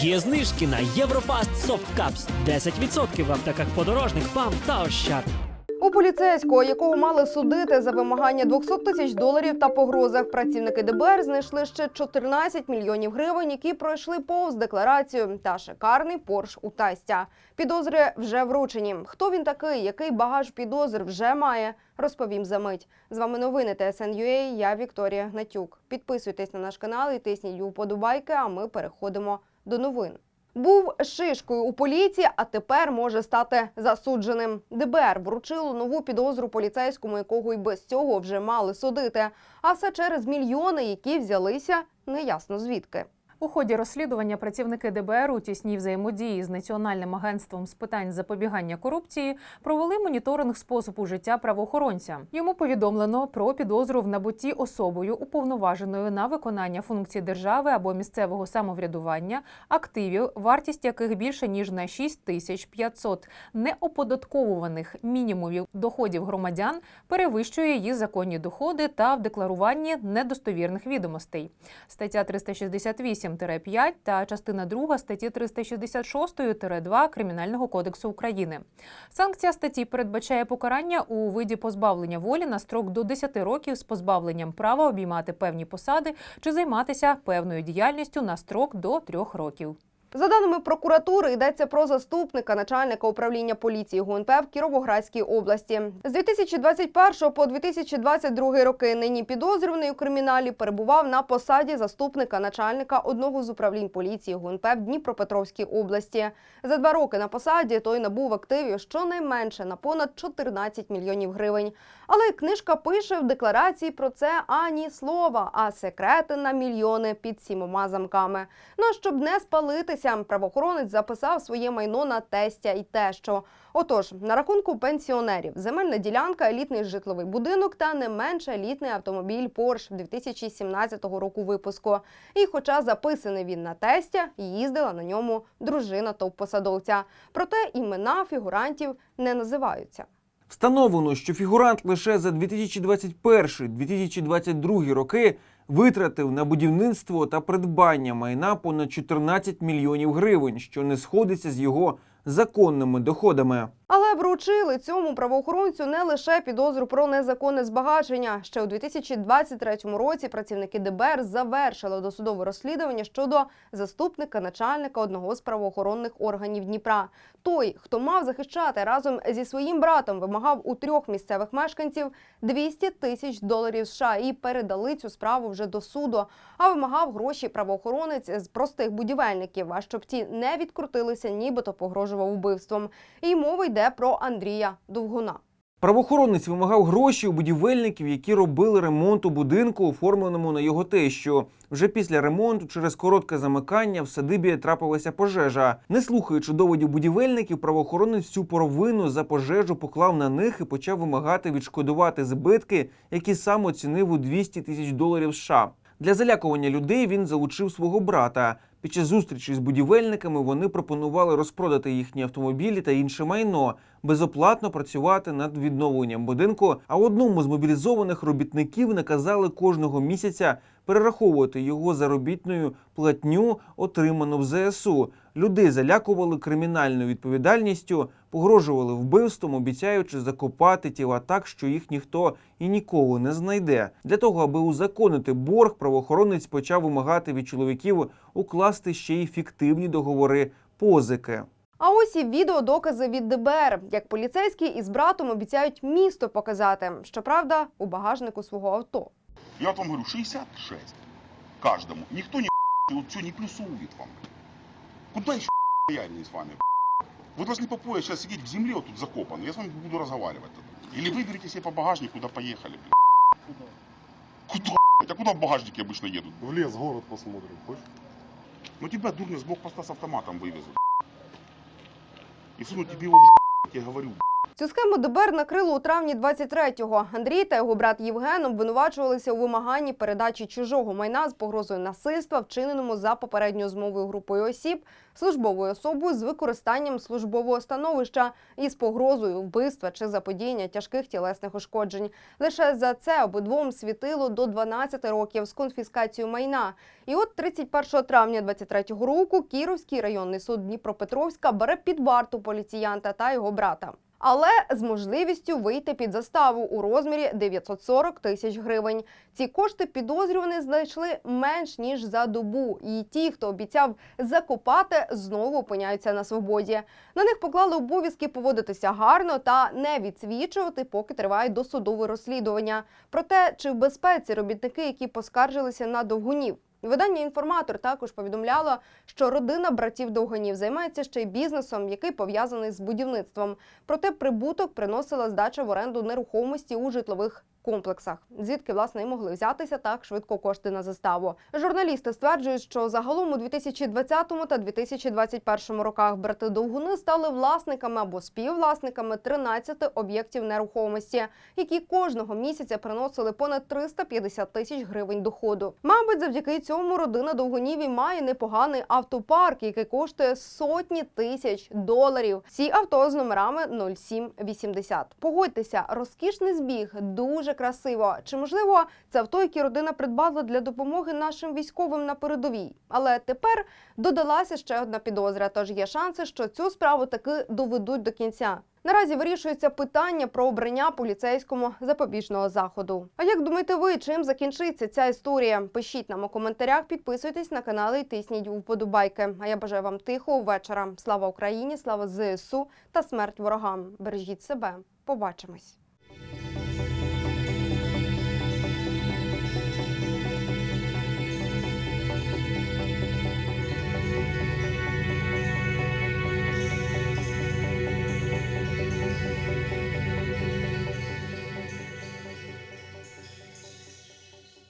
Є знижки на Єврофаст Cups 10% в аптеках подорожник, ПАМ та Ощад. У поліцейського, якого мали судити за вимагання 200 тисяч доларів та погрозах, працівники ДБР знайшли ще 14 мільйонів гривень, які пройшли повз декларацію та шикарний порш у тестя. Підозри вже вручені. Хто він такий, який багаж підозр вже має, розповім за мить. З вами новини ТСН.UA, я Вікторія Гнатюк. Підписуйтесь на наш канал і тисніть вподобайки, а ми переходимо до новин. Був шишкою у поліції, а тепер може стати засудженим. ДБР вручило нову підозру поліцейському, якого й без цього вже мали судити. А все через мільйони, які взялися неясно звідки. У ході розслідування працівники ДБР у тісній взаємодії з Національним агентством з питань запобігання корупції провели моніторинг способу життя правоохоронця. Йому повідомлено про підозру в набутті особою уповноваженою на виконання функцій держави або місцевого самоврядування активів, вартість яких більше ніж на 6500 неоподатковуваних мінімумів доходів громадян перевищує її законні доходи та в декларуванні недостовірних відомостей. Стаття 368-5 та частина 2 статті 366-2 Кримінального кодексу України. Санкція статті передбачає покарання у виді позбавлення волі на строк до 10 років з позбавленням права обіймати певні посади чи займатися певною діяльністю на строк до 3 років. За даними прокуратури, йдеться про заступника начальника управління поліції ГУНП в Кіровоградській області. З 2021 по 2022 роки нині підозрюваний у криміналі перебував на посаді заступника начальника одного з управлінь поліції ГУНП в Дніпропетровській області. За два роки на посаді той набув активів щонайменше на понад 14 мільйонів гривень. Але книжка пише в декларації про це ані слова, а секрети на мільйони під сімома замками. Ну а щоб не спалитися, правоохоронець записав своє майно на тестя і тещо. Отож, на рахунку пенсіонерів земельна ділянка, елітний житловий будинок та не менш елітний автомобіль Porsche 2017 року випуску. І хоча записаний він на тестя, їздила на ньому дружина топ-посадовця. Проте імена фігурантів не називаються. Встановлено, що фігурант лише за 2021-2022 роки витратив на будівництво та придбання майна понад 14 мільйонів гривень, що не сходиться з його законними доходами. Але вручили цьому правоохоронцю не лише підозру про незаконне збагачення. Ще у 2023 році працівники ДБР завершили досудове розслідування щодо заступника начальника одного з правоохоронних органів Дніпра. Той, хто мав захищати разом зі своїм братом, вимагав у трьох місцевих мешканців 200 тисяч доларів США і передали цю справу вже до суду. А вимагав гроші правоохоронець з простих будівельників. А щоб ті не відкрутилися, нібито погрожував вбивством. І мова йде про Андрія Довгуна. Правоохоронець вимагав гроші у будівельників, які робили ремонт у будинку, оформленому на його тещу. Вже після ремонту, через коротке замикання, в садибі трапилася пожежа. Не слухаючи доводів будівельників, правоохоронець всю провину за пожежу поклав на них і почав вимагати відшкодувати збитки, які сам оцінив у 200 тисяч доларів США. Для залякування людей він залучив свого брата. Під час зустрічі з будівельниками вони пропонували розпродати їхні автомобілі та інше майно, безоплатно працювати над відновленням будинку. А одному з мобілізованих робітників наказали кожного місяця перераховувати його заробітною платню, отриману в ЗСУ. Людей залякували кримінальною відповідальністю, погрожували вбивством, обіцяючи закопати тіла так, що їх ніхто і ніколи не знайде. Для того, аби узаконити борг, правоохоронець почав вимагати від чоловіків укласти ще й фіктивні договори позики. А ось і відеодокази від ДБР, як поліцейські із братом обіцяють місто показати. Щоправда, у багажнику свого авто. Я вот вам говорю, 66 каждому. Никто не вот все не плюсует вам. Куда еще лояльнее с вами? Вы должны по пояс сейчас сидеть в земле вот тут закопаны. Я с вами буду разговаривать. тогда. Или выберите себе по багажнику, куда поехали. блин. Куда? блядь? А куда в багажнике обычно едут? В лес, город посмотрим, хочешь? Ну тебя, дурня, с блокпоста с автоматом вывезут. И сунут тебе его в я тебе говорю. Цю схему ДБР накрило у травні 23-го. Андрій та його брат Євген обвинувачувалися у вимаганні передачі чужого майна з погрозою насильства, вчиненому за попередньою змовою групою осіб, службовою особою з використанням службового становища і з погрозою вбивства чи заподіяння тяжких тілесних ушкоджень. Лише за це обидвом світило до 12 років з конфіскацією майна. І от 31 травня 23-го року Кіровський районний суд Дніпропетровська бере під варту поліціянта та його брата. Але з можливістю вийти під заставу у розмірі 940 тисяч гривень. Ці кошти підозрювані знайшли менш ніж за добу. І ті, хто обіцяв закопати, знову опиняються на свободі. На них поклали обов'язки поводитися гарно та не відсвічувати, поки триває досудове розслідування. Про те, чи в безпеці робітники, які поскаржилися на довгунів. Видання інформатор також повідомляло, що родина братів Довганів займається ще й бізнесом, який пов'язаний з будівництвом. Проте прибуток приносила здача в оренду нерухомості у житлових комплексах, звідки власне і могли взятися так швидко кошти на заставу. Журналісти стверджують, що загалом у 2020 та 2021 роках брати Довгуни стали власниками або співвласниками 13 об'єктів нерухомості, які кожного місяця приносили понад 350 тисяч гривень доходу. Мабуть, завдяки цьому родина Довгунів має непоганий автопарк, який коштує сотні тисяч доларів. Всі авто з номерами 0780. Погодьтеся, розкішний збіг, дуже красиво. Чи можливо це авто, яке родина придбала для допомоги нашим військовим на передовій? Але тепер додалася ще одна підозра. Тож є шанси, що цю справу таки доведуть до кінця. Наразі вирішується питання про обрання поліцейському запобіжного заходу. А як думаєте ви, чим закінчиться ця історія? Пишіть нам у коментарях, підписуйтесь на канал і тисніть вподобайки. А я бажаю вам тихого вечора. Слава Україні, слава ЗСУ та смерть ворогам. Бережіть себе. Побачимось.